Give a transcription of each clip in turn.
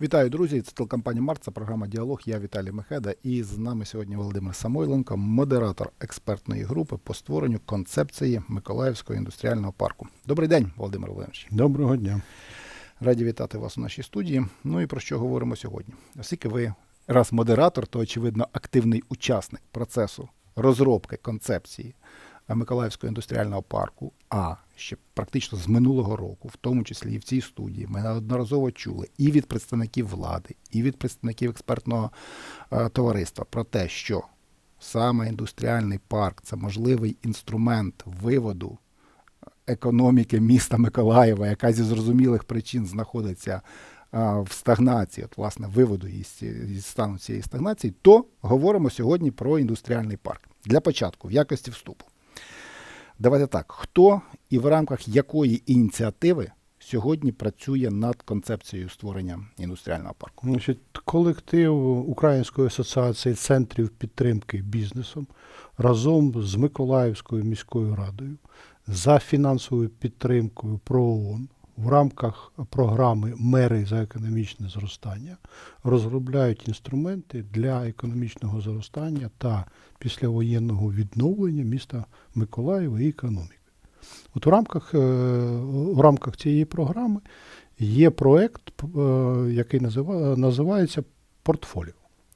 Вітаю, друзі! Це телекомпанія Март, це програма Діалог. Я Віталій Мехеда. І з нами сьогодні Володимир Самойленко, модератор експертної групи по створенню концепції Миколаївського індустріального парку. Добрий день, Володимир Володимирович. Доброго дня. Раді вітати вас у нашій студії. Ну і про що говоримо сьогодні? Оскільки ви раз модератор, то очевидно активний учасник процесу розробки концепції Миколаївського індустріального парку. А ще практично з минулого року, в тому числі і в цій студії, ми неодноразово чули і від представників влади, і від представників експертного е, товариства про те, що саме індустріальний парк це можливий інструмент виводу економіки міста Миколаєва, яка зі зрозумілих причин знаходиться а, в стагнації, от, власне, виводу із, із стану цієї стагнації, то говоримо сьогодні про індустріальний парк. Для початку, в якості вступу. Давайте так, хто і в рамках якої ініціативи сьогодні працює над концепцією створення індустріального парку? Значить, колектив Української асоціації центрів підтримки бізнесом разом з Миколаївською міською радою за фінансовою підтримкою ПРООН в рамках програми Мери за економічне зростання розробляють інструменти для економічного зростання та післявоєнного відновлення міста Миколаєва і економіки. От у рамках, е, у рамках цієї програми є проект, е, який назива- називається портфоліо.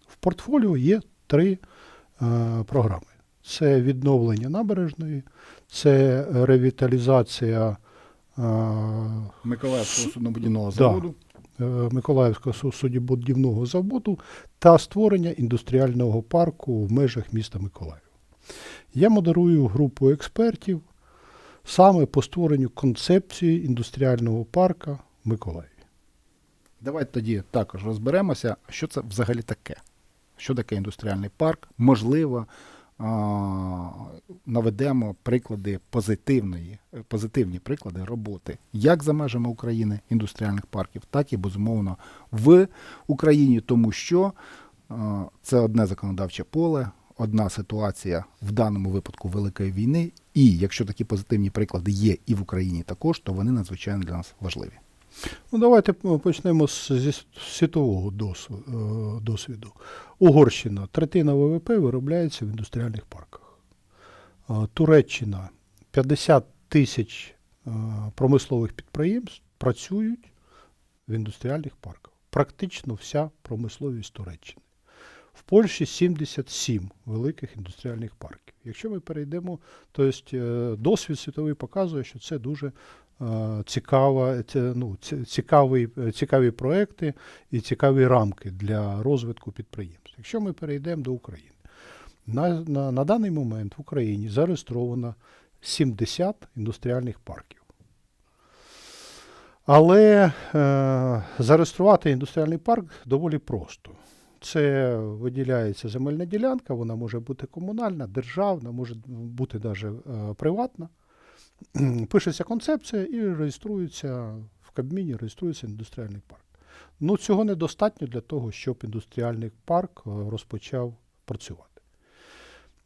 В портфоліо є три е, програми: це відновлення набережної, це ревіталізація е, Миколаївського суднобудівного Да. заводу. е, Миколаївського су- суднобудівного заводу та створення індустріального парку в межах міста Миколаєва. Я модерую групу експертів саме по створенню концепції індустріального парка в Миколаєві. Давайте тоді також розберемося, що це взагалі таке. Що таке індустріальний парк? Можливо, наведемо приклади позитивної, позитивні приклади роботи як за межами України індустріальних парків, так і безумовно в Україні, тому що це одне законодавче поле, одна ситуація в даному випадку Великої війни. І якщо такі позитивні приклади є і в Україні також, то вони надзвичайно для нас важливі. Ну, давайте почнемо з, зі світового досвіду, досвіду. Угорщина третина ВВП виробляється в індустріальних парках. Туреччина 50 тисяч промислових підприємств працюють в індустріальних парках. Практично вся промисловість Туреччини. В Польщі 77 великих індустріальних парків. Якщо ми перейдемо, то есть, е, досвід світовий показує, що це дуже е, цікава, ну, ці- цікавий, е, цікаві проекти і цікаві рамки для розвитку підприємств. Якщо ми перейдемо до України, на, на, на даний момент в Україні зареєстровано 70 індустріальних парків. Але е, зареєструвати індустріальний парк доволі просто. Це виділяється земельна ділянка, вона може бути комунальна, державна, може бути навіть е, приватна. Пишеться концепція і реєструється в Кабміні, реєструється індустріальний парк. Ну, цього недостатньо для того, щоб індустріальний парк е, розпочав працювати.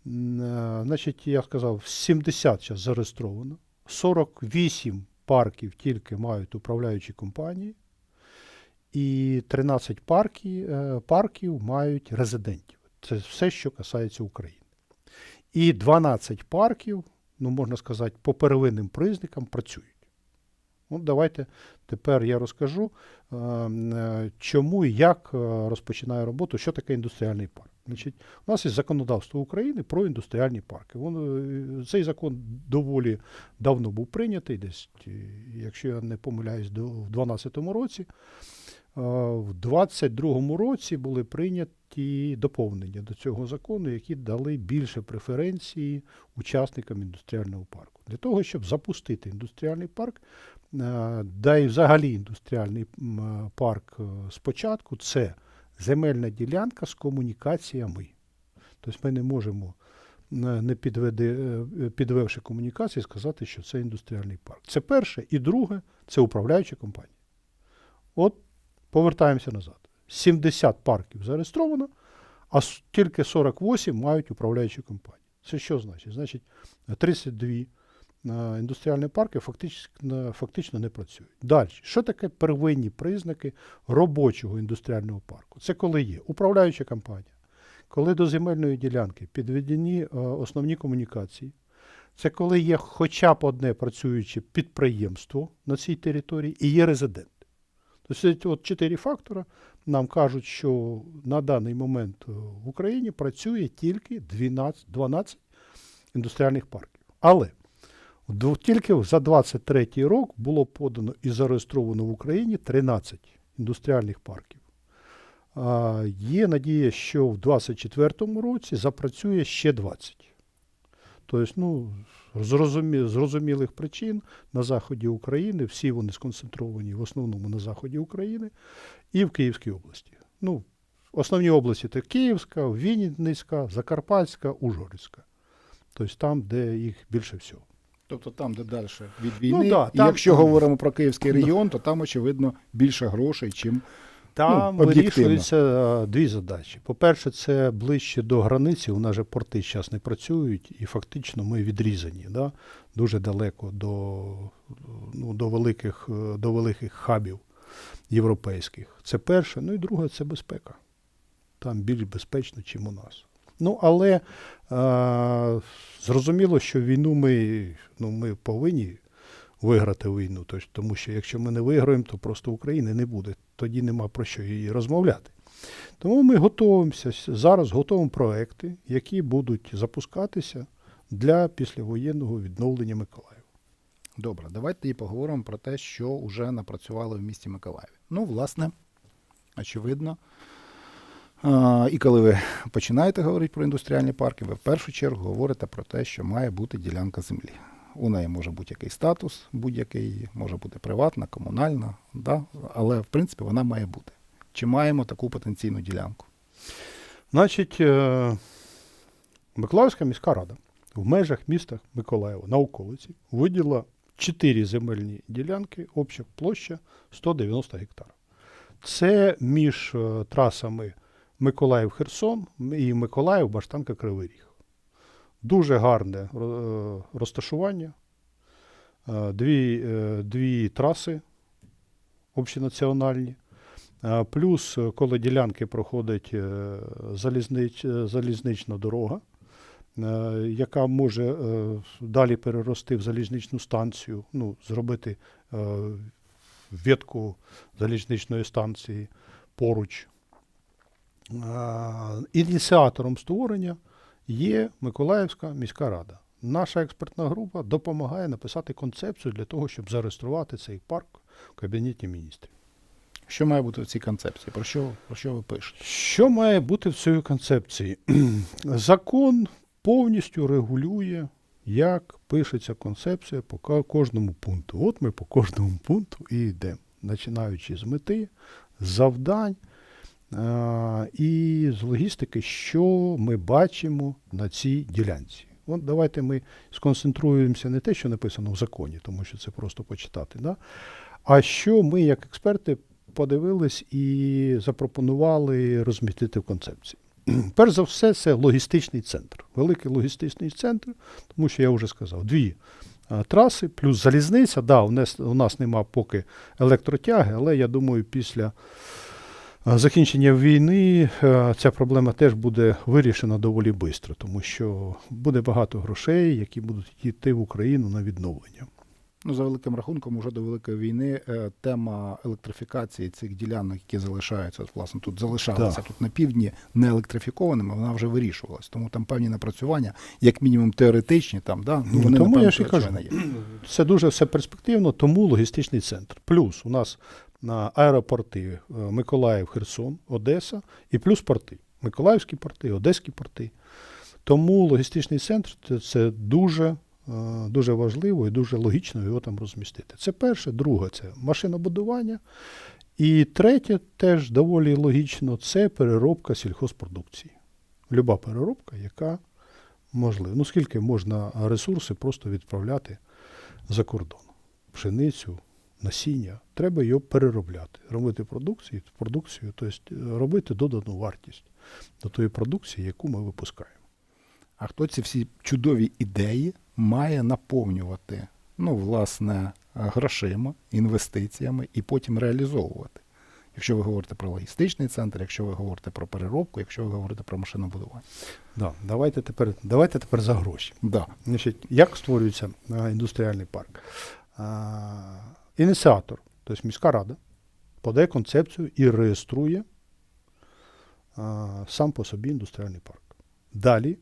Е, Значить, я сказав, 70 зараз зареєстровано, 48 парків тільки мають управляючі компанії, і 13 парків, е, парків мають резидентів. Це все, що касається України. І 12 парків, ну можна сказати, по первинним признакам працюють. От давайте тепер я розкажу, е, е, чому і як розпочинає роботу, що таке індустріальний парк. Значить, у нас є законодавство України про індустріальні парки. Воно, цей закон доволі давно був прийнятий, десь, якщо я не помиляюсь, до, в 2012 році. В 2022 році були прийняті доповнення до цього закону, які дали більше преференції учасникам індустріального парку. Для того, щоб запустити індустріальний парк, да і взагалі індустріальний парк е, спочатку, це земельна ділянка з комунікаціями. Тобто ми не можемо, е, не підведи, е, підвевши комунікації, сказати, що це індустріальний парк. Це перше. І друге, це управляюча компанія. От повертаємося назад. 70 парків зареєстровано, а тільки 48 мають управляючі компанії. Це що значить? Значить, 32 е, індустріальні парки фактично, фактично не працюють. Далі, що таке первинні признаки робочого індустріального парку? Це коли є управляюча компанія, коли до земельної ділянки підведені е, основні комунікації. Це коли є хоча б одне працююче підприємство на цій території і є резидент. Тобто от чотири фактора нам кажуть, що на даний момент е, в Україні працює тільки 12, 12 індустріальних парків. Але тільки за 23 рік було подано і зареєстровано в Україні 13 індустріальних парків. Є надія, що в 2024 році запрацює ще 20. Тобто, ну, зрозумі- зрозумілих причин на заході України, всі вони сконцентровані в основному на заході України і в Київській області. Ну, основні області це Київська, Вінницька, Закарпатська, Ужгородська. Тобто там, де їх більше всього. Тобто там, де далі від війни, да, і там- якщо говоримо про Київський регіон, то там, очевидно, більше грошей, чим Там Ну, вирішуються е, дві задачі. По-перше, це ближче до границі. У нас же порти зараз не працюють, і фактично ми відрізані да? дуже далеко до, ну, до, великих, е, до великих хабів європейських. Це перше. Ну і друге це безпека. Там більш безпечно, ніж у нас. Ну, але е, зрозуміло, що війну ми, ну, ми повинні виграти війну. Тож- Тому що якщо ми не виграємо, то просто України не буде. Тоді нема про що її розмовляти. Тому ми готуємося зараз, готуємо проекти, які будуть запускатися для післявоєнного відновлення Миколаєва. Добре, давайте і поговоримо про те, що вже напрацювали в місті Миколаєві. Ну, власне, очевидно. І коли ви починаєте говорити про індустріальні парки, ви в першу чергу говорите про те, що має бути ділянка землі. У неї може бути який статус, будь-який, може бути приватна, комунальна, да? але в принципі вона має бути. Чи маємо таку потенційну ділянку? Значить, е, Миколаївська міська рада в межах міста Миколаєва на околиці виділила 4 земельні ділянки, обща площа 190 гектарів. Це між е, трасами Миколаїв-Херсон і Миколаїв-Баштанка-Кривий Ріг. Дуже гарне е, розташування. Е, Дві, е, дві траси общенаціональні. Плюс, коли ділянки проходить залізнич, залізнична дорога, яка може далі перерости в залізничну станцію, ну, зробити ветку залізничної станції поруч. Ініціатором створення є Миколаївська міська рада. Наша експертна група допомагає написати концепцію для того, щоб зареєструвати цей парк в Кабінеті міністрів. Що має бути в цій концепції? Про що, про що ви пишете? Що має бути в цій концепції? Закон повністю регулює, як пишеться концепція по кожному пункту. От ми по кожному пункту і йдемо, починаючи з мети, завдань і з логістики, що ми бачимо на цій ділянці. От давайте ми сконцентруємося не те, що написано в законі, тому що це просто почитати, да? а що ми, як експерти, подивились і запропонували розмістити в концепції. Перш за все, це логістичний центр. Великий логістичний центр, тому що я вже сказав, дві а, траси, плюс залізниця. Да, у нас, у нас нема поки електротяги, але я думаю, після закінчення війни е, ця проблема теж буде вирішена доволі швидко, тому що буде багато грошей, які будуть йти в Україну на відновлення. Ну, за великим рахунком, уже до Великої війни е, тема електрифікації цих ділянок, які залишаються, власне, тут залишалися тут на півдні не електрифікованими, вона вже вирішувалась. Тому там певні напрацювання, як мінімум теоретичні, там, да, ну, Ну, вони тому я ж і кажу. є. Це дуже все перспективно, тому логістичний центр. Плюс у нас на аеропорти е, Миколаїв, Херсон, Одеса і плюс порти. Миколаївські порти, Одеські порти. Тому логістичний центр це- дуже, е, дуже важливо і дуже логічно його там розмістити. Це перше. Друге це машинобудування. І третє, теж доволі логічно, це переробка сільхозпродукції. Люба переробка, яка можлива. Ну, скільки можна ресурси просто відправляти за кордон. Пшеницю, насіння. Треба його переробляти, робити продукцію, продукцію, тобто робити додану вартість до тої продукції, яку ми випускаємо. А хто ці всі чудові ідеї має наповнювати, ну, власне, грошима, інвестиціями і потім реалізовувати. Якщо ви говорите про логістичний центр, якщо ви говорите про переробку, якщо ви говорите про машинобудування. Да, давайте, тепер, давайте тепер за гроші. Да. Значить, як створюється а, індустріальний парк? А, ініціатор, тобто міська рада, подає концепцію і реєструє а, сам по собі індустріальний парк. Далі,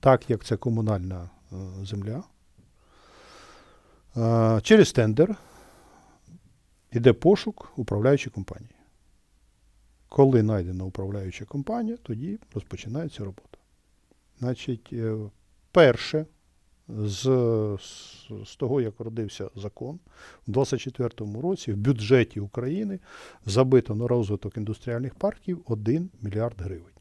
так як це комунальна е, земля, а, через тендер йде пошук управляючої компанії. Коли знайдена управляюча компанія, тоді розпочинається робота. Значить, е, перше з, з, того, як родився закон, в 24-му році в бюджеті України забито на розвиток індустріальних парків 1 мільярд гривень.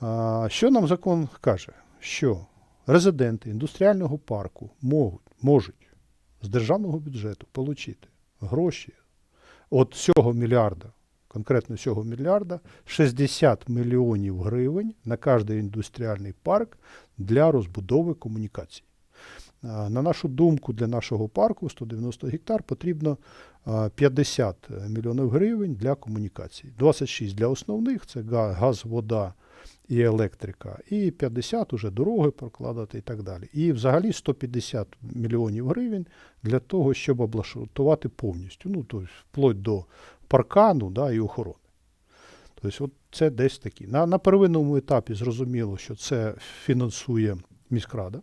А, що нам закон каже? Що резиденти індустріального парку можуть, можуть з державного бюджету отримати гроші от цього мільярда, конкретно цього мільярда, 60 мільйонів гривень на кожний індустріальний парк для розбудови комунікацій. На нашу думку, для нашого парку 190 гектар потрібно 50 мільйонів гривень для комунікацій. 26 для основних це газ, вода і електрика, і 50 уже дороги прокладати і так далі. І взагалі 150 мільйонів гривень для того, щоб облаштувати повністю, ну, тобто вплоть до паркану да, і охорони. Тобто, от це десь такі. На, на первинному етапі зрозуміло, що це фінансує міськрада,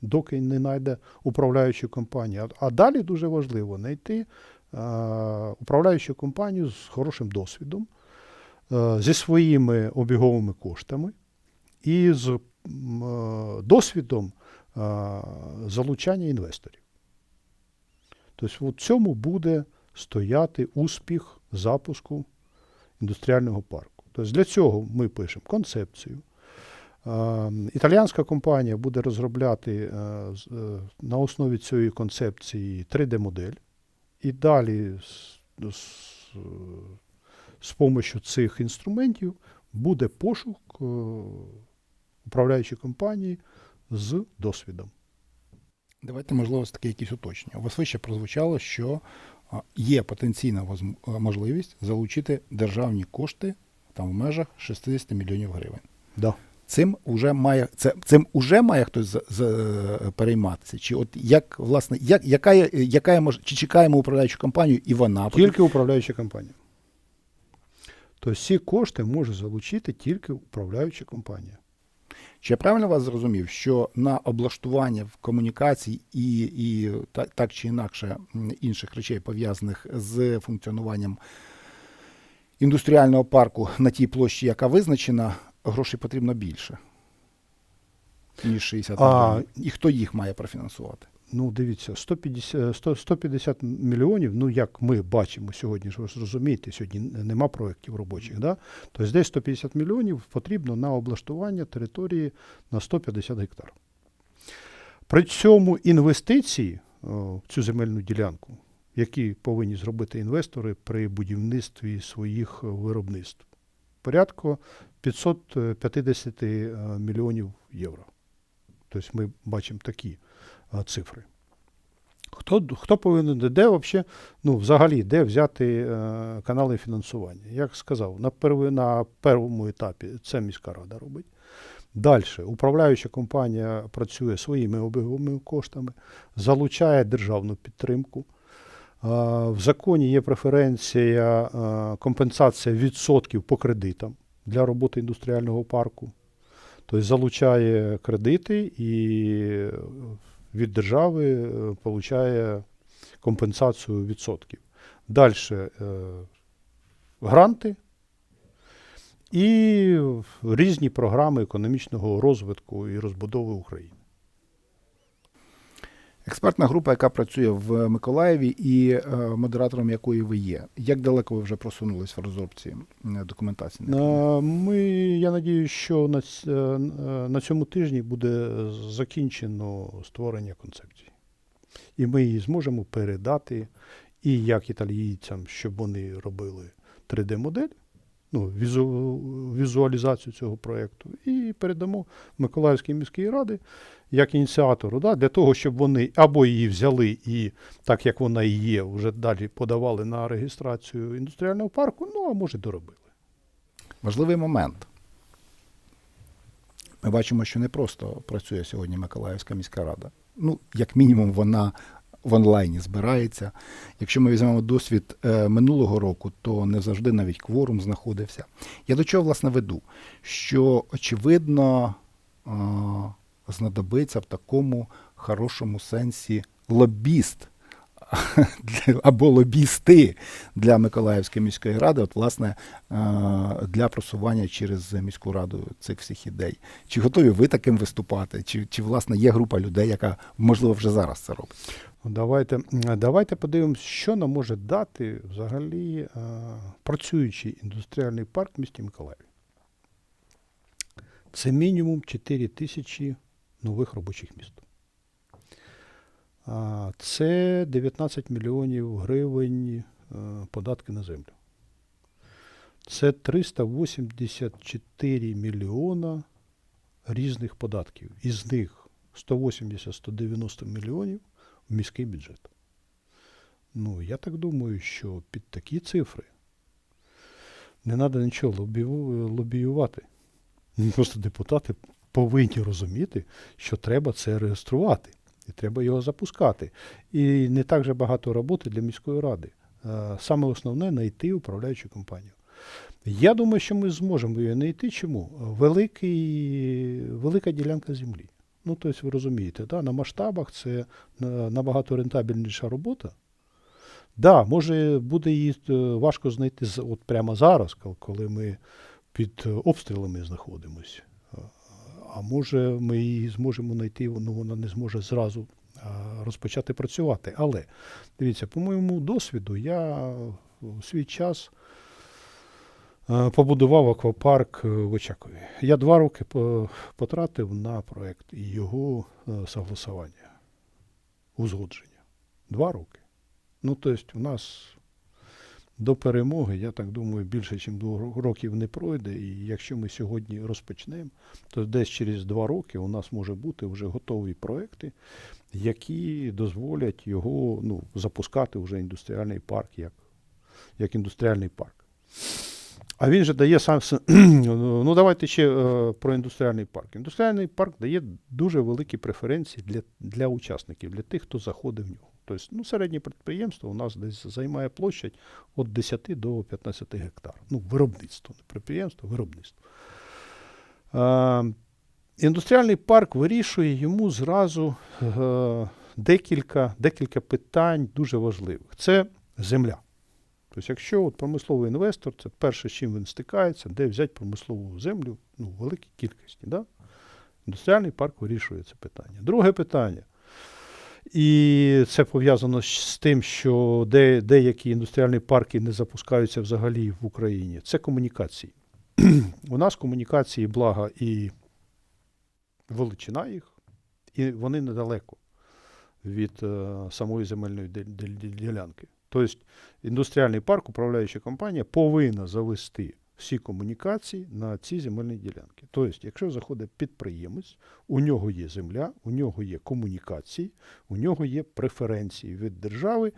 доки не знайде управляючу компанію. А, а далі дуже важливо знайти а, управляючу компанію з хорошим досвідом, е, зі своїми обіговими коштами і з м, е, досвідом е, залучання інвесторів. Тобто, в цьому буде стояти успіх запуску індустріального парку. Тобто для цього ми пишемо концепцію. Італіянська компанія буде розробляти е, е, на основі цієї концепції 3D-модель. І далі з, з, з помощью цих інструментів буде пошук е, управляючої компанії з досвідом. Давайте, можливо, таке якісь уточнення. У вас вище прозвучало, що є потенційна можливість залучити державні кошти там в межах 60 мільйонів гривень. Да. Цим уже має це цим уже має хтось за, за, перейматися. Чи от як власне, як яка є, яка є мож, чи чекаємо управляючу компанію, і вона Тільки управляюча компанія. Тобто всі кошти може залучити тільки управляюча компанія. Чи я правильно вас зрозумів, що на облаштування в комунікації і, і так, так чи інакше інших речей, пов'язаних з функціонуванням індустріального парку на тій площі, яка визначена, грошей потрібно більше, ніж 60 А- мільйонів. І хто їх має профінансувати? Ну, дивіться, 150, 100, 150 мільйонів, ну як ми бачимо сьогодні, ж ви ж розумієте, сьогодні нема проєктів робочих. Да? Тобто десь 150 мільйонів потрібно на облаштування території на 150 гектар. При цьому інвестиції в цю земельну ділянку, які повинні зробити інвестори при будівництві своїх е, виробництв, порядку 550 е, мільйонів євро. Тобто ми бачимо такі цифри. Хто, хто повинен, де вообще, ну, взагалі, де взяти е, канали фінансування? Як сказав, на, перви, на першому етапі це міська рада робить. Далі управляюча компанія працює своїми обіговими коштами, залучає державну підтримку. А, в законі є преференція а, компенсація відсотків по кредитам для роботи індустріального парку. Тобто залучає кредити і е, від держави е, получає компенсацію відсотків. Далі е, гранти і різні програми економічного розвитку і розбудови України. Експертна група, яка працює в Миколаєві і е, модератором якої ви є. Як далеко ви вже просунулись в розробці документації? Е, Ми, я надію, що на, е, на цьому тижні буде закінчено створення концепції. І ми її зможемо передати і як італійцям, щоб вони робили 3D-модель, ну, візу, візуалізацію цього проєкту, і передамо Миколаївській міській раді як ініціатору, да, для того, щоб вони або її взяли і, так як вона і є, вже далі подавали на реєстрацію індустріального парку, ну а може доробили. Важливий момент. Ми бачимо, що не просто працює сьогодні Миколаївська міська рада. Ну, як мінімум, вона в онлайні збирається. Якщо ми візьмемо досвід е, минулого року, то не завжди навіть кворум знаходився. Я до чого власне веду? Що очевидно е, знадобиться в такому хорошому сенсі лобіст або лобісти для Миколаївської міської ради, от власне е, для просування через міську раду цих всіх ідей. Чи готові ви таким виступати? Чи, чи власне є група людей, яка можливо вже зараз це робить? Ну, Давайте, давайте подивимось, що нам може дати взагалі е, працюючий індустріальний парк в місті Миколаєві. Це мінімум 4 тисячі нових робочих місць. Це 19 мільйонів гривень е, податки на землю. Це 384 мільйона різних податків. Із них 180-190 мільйонів в міський бюджет. Ну, я так думаю, що під такі цифри не треба нічого лобію- лобіювати. Просто депутати повинні розуміти, що треба це реєструвати. І треба його запускати. І не так же багато роботи для міської ради. Е, Саме основне знайти управляючу компанію. Я думаю, що ми зможемо її знайти. Чому? Великий, велика ділянка землі. Ну, тобто, ви розумієте, да? на масштабах це е, набагато рентабельніша робота. Да, може, буде її е, важко знайти от прямо зараз, коли ми під обстрілами знаходимося. А може, ми її зможемо знайти, ну вона не зможе зразу розпочати працювати. Але дивіться, по моєму досвіду, я у свій час побудував аквапарк в Очакові. Я два роки по- потратив на проєкт і його е, согласування, узгодження. Два роки. Ну, тобто, у нас до перемоги, я так думаю, більше, ніж двох років не пройде. І якщо ми сьогодні розпочнемо, то десь через два роки у нас може бути вже готові проекти, які дозволять його ну, запускати вже індустріальний парк як, як індустріальний парк. А він же дає сам. Ну, давайте ще е, про індустріальний парк. Індустріальний парк дає дуже великі преференції для, для учасників, для тих, хто заходить в нього. Тобто, ну, середнє підприємство у нас десь займає площадь від 10 до 15 гектар. Ну, виробництво, не підприємство, виробництво. Е, індустріальний парк вирішує йому зразу е, декілька, декілька питань дуже важливих. Це земля. Тобто, якщо от промисловий інвестор, це перше, з чим він стикається, де взяти промислову землю ну, в великій кількості. Да? Індустріальний парк вирішує це питання. Друге питання. І це пов'язано з тим, що де, деякі індустріальні парки не запускаються взагалі в Україні. Це комунікації. У нас комунікації блага і величина їх, і вони недалеко від е, самої земельної діл- діл- діл- ділянки. Тобто індустріальний парк, управляюча компанія, повинна завести всі комунікації на ці земельні ділянки. Тобто, якщо заходить підприємець, у нього є земля, у нього є комунікації, у нього є преференції від держави,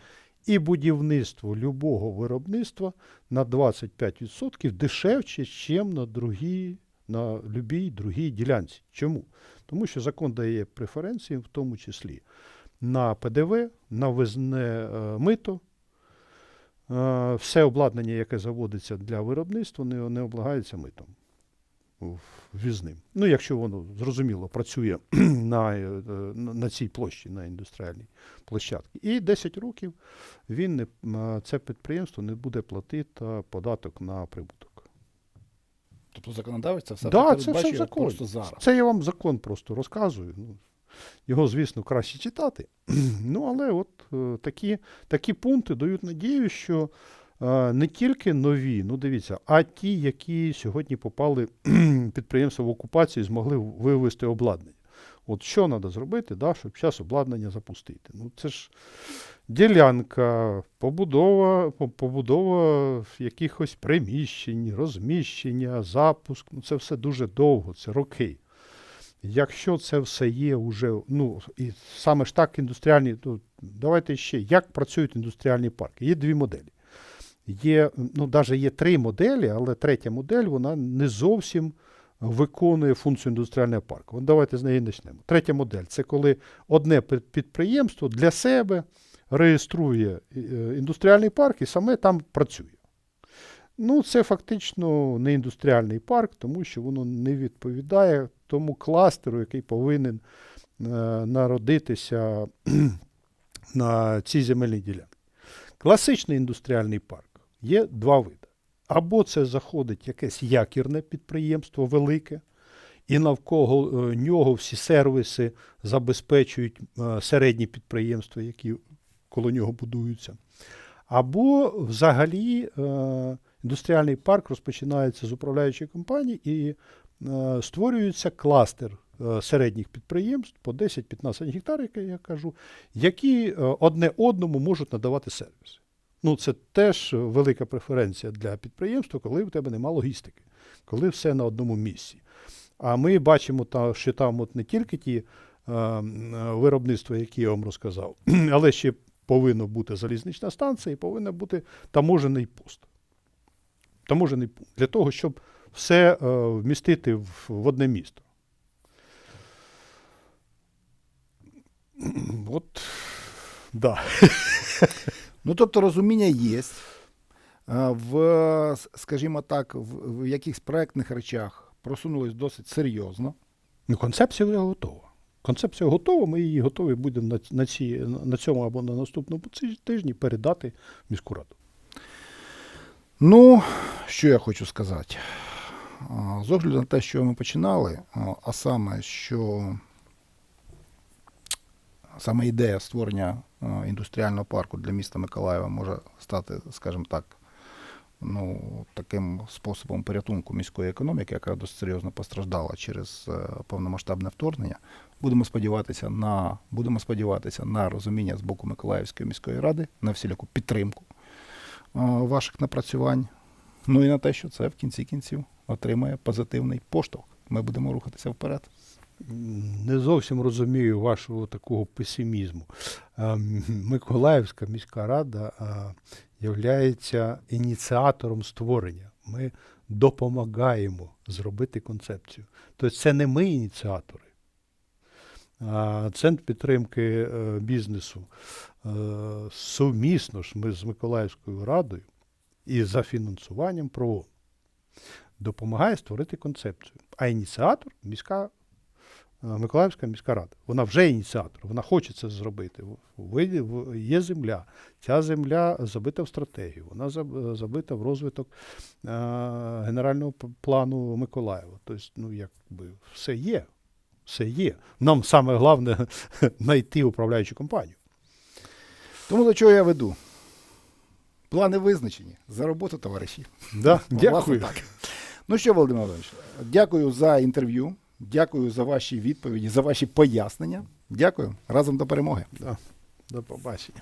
і будівництво любого виробництва на 25% дешевше, ніж на другій, на любій другій ділянці. Чому? Тому що закон дає преференції, в тому числі на ПДВ, на визне мито. Е, все обладнання, яке заводиться для виробництва, не, не облагається митом ввізним. Ну, якщо воно зрозуміло працює на, е, на, на цій площі, на індустріальній площадці. І 10 років він не, це підприємство не буде платити податок на прибуток. Тобто законодавець це все Да, це все в законі. просто зараз. Це я вам закон просто розказую. Його, звісно, краще читати. ну, але от е, такі, такі пункти дають надію, що е, не тільки нові, ну дивіться, а ті, які сьогодні попали підприємства в окупацію, змогли вивести обладнання. От що треба зробити, да, щоб час обладнання запустити? Ну, це ж ділянка, побудова, побудова якихось приміщень, розміщення, запуск. Ну, це все дуже довго, це роки. Якщо це все є уже, ну і саме ж так індустріальні, ну, давайте ще, як працюють індустріальні парки? Є дві моделі. Є, ну, навіть є три моделі, але третя модель вона не зовсім виконує функцію індустріального парку. От давайте з неї почнемо. Третя модель це коли одне підприємство для себе реєструє е, індустріальний парк і саме там працює. Ну, це фактично не індустріальний парк, тому що воно не відповідає тому кластеру, який повинен е, народитися на цій земельній ділянці. Класичний індустріальний парк є два види. Або це заходить якесь якірне підприємство велике, і навколо е, нього всі сервіси забезпечують е, середні підприємства, які коло нього будуються. Або взагалі е, індустріальний парк розпочинається з управляючої компанії і е, створюється кластер е, середніх підприємств по 10-15 гектар, як я кажу, які е, одне одному можуть надавати сервіси. Ну, це теж велика преференція для підприємства, коли в тебе нема логістики, коли все на одному місці. А ми бачимо, та, що там от не тільки ті е, е, виробництва, які я вам розказав, але ще повинна бути залізнична станція і повинен бути таможений пост. Таможений пункт. Для того, щоб все е, вмістити в, одне місто. От, да. Ну, тобто розуміння є. В, скажімо так, в, в якихось проектних речах просунулись досить серйозно. Ну, концепція вже готова. Концепція готова, ми її готові будемо на, на, ці, на цьому або на наступному тижні передати в міську раду. Ну, що я хочу сказати? З огляду на те, що ми починали, а, саме, що саме ідея створення індустріального парку для міста Миколаєва може стати, скажімо так, ну, таким способом порятунку міської економіки, яка досить серйозно постраждала через е, повномасштабне вторгнення. Будемо сподіватися на, будемо сподіватися на розуміння з боку Миколаївської міської ради, на всіляку підтримку ваших напрацювань. Ну і на те, що це в кінці кінців отримає позитивний поштовх. Ми будемо рухатися вперед. Не зовсім розумію вашого такого песимізму. Миколаївська міська рада є ініціатором створення. Ми допомагаємо зробити концепцію. Тобто це не ми ініціатори. Центр підтримки е, бізнесу е, сумісно ж ми з Миколаївською радою і за фінансуванням ПРООН допомагає створити концепцію. А ініціатор міська е, Миколаївська міська рада. Вона вже ініціатор, вона хоче це зробити. Є земля. Ця земля забита в стратегію, вона забита в розвиток е, генерального плану Миколаєва. Тобто, ну, якби все є. Все є. Нам саме головне знайти управляючу компанію. Тому до чого я веду? Плани визначені. За роботу, товариші. Да, дякую. так. Ну що, Володимир Володимирович, дякую за інтерв'ю. Дякую за ваші відповіді, за ваші пояснення. Дякую. Разом до перемоги. Да. До побачення.